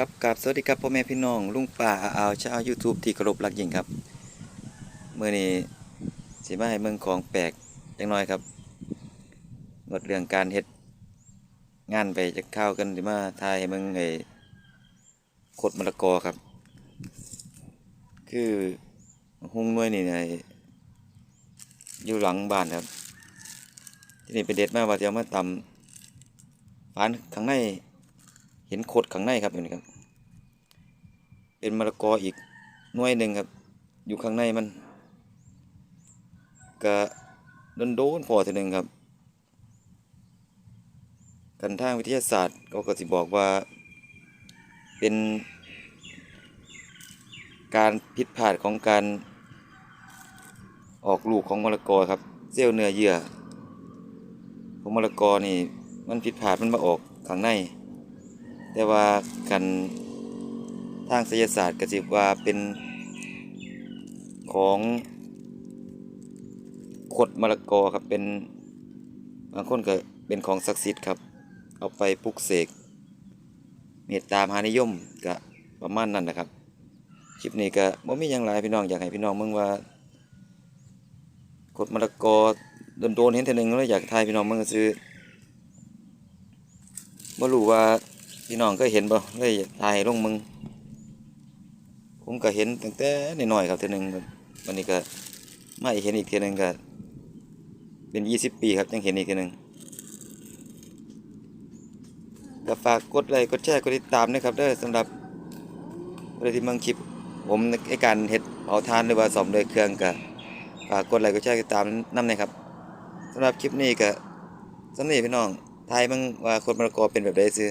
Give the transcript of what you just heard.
ครับกับสวัสดีครับพ่อแม่พี่น้องลุงป่าอาอาวชาวยูทูบที่เคารพรักยิ่งครับเมื่อนี้สิมาให้เมืองของแปลกจังน้อยครับงดเรื่องการเฮ็ดงานไปจะเข้ากันสิมาทายให้เมืองไอ้ขดมะละกอครับ คือหุ้งน่วยนี่ไอ้อยู่หลังบ้านครับที่นี่ไปเด็ดมาว่าจะเอามาตำฟานข้างใน ห็นโคดข้างในครับอยู่นี่ครับ เป็นมะละกออีกหน่วยหนึ่งครับ อยู่ข้างในมันก็โดนโดนพอทีหนึ่งครับกันทางวิทยาศาสตร์เขาก็สิบอกว่าเป็นการผิดพลาดของการออกลูกของมะละกอครับเซลล์เนื้อเยื่อของมะละกอนี่มันผิดพลาดมันมาออกข้างใน แต่ว่ากันทางศิลศาสตร์ก็สิว่าเป็นของขดมะละกอครับเป็นบางคนก็เป็นของศักดิ์สิทธิ์ครับ เอาไปปลุกเสกเมตตามหานิยมก็ประมาณนั้นนะครับคลิปนี้ก็บ่มีหยังหลายพี่น้องอยากให้พี่น้องมึงว่าขดมะละกอโดนๆเห็นเท่หนึงแล้วอยากทายพี่น้องมึงก็ซื้อบ่รู้ว่า พี่น้องก็เห็นบ่เลยถ่ายลงมึง ผมก็เห็นตั้งแต่น้อยครับเทีนึงวันนี้ก็ไมาอีกเห็นอีกเทีนึงก็ เป็นยี่สิบปีครับยังเห็นอีกเทีนึงก็ฝากกดไลค์กดแชร์กดติดตามนะครับเด้อสำหรับอะไรที่มืองคลิป ผมในการเฮ็ดเผาทานหรือว่าซ่อมโดยเครื่องก็ฝากกดไลค์กดแชร์กดติดตามนำนะครับสำหรับคลิปนี้ก็สำนี้พี่น้องทายมึงว่าคนมะละกอเป็นแบบใดซื่อ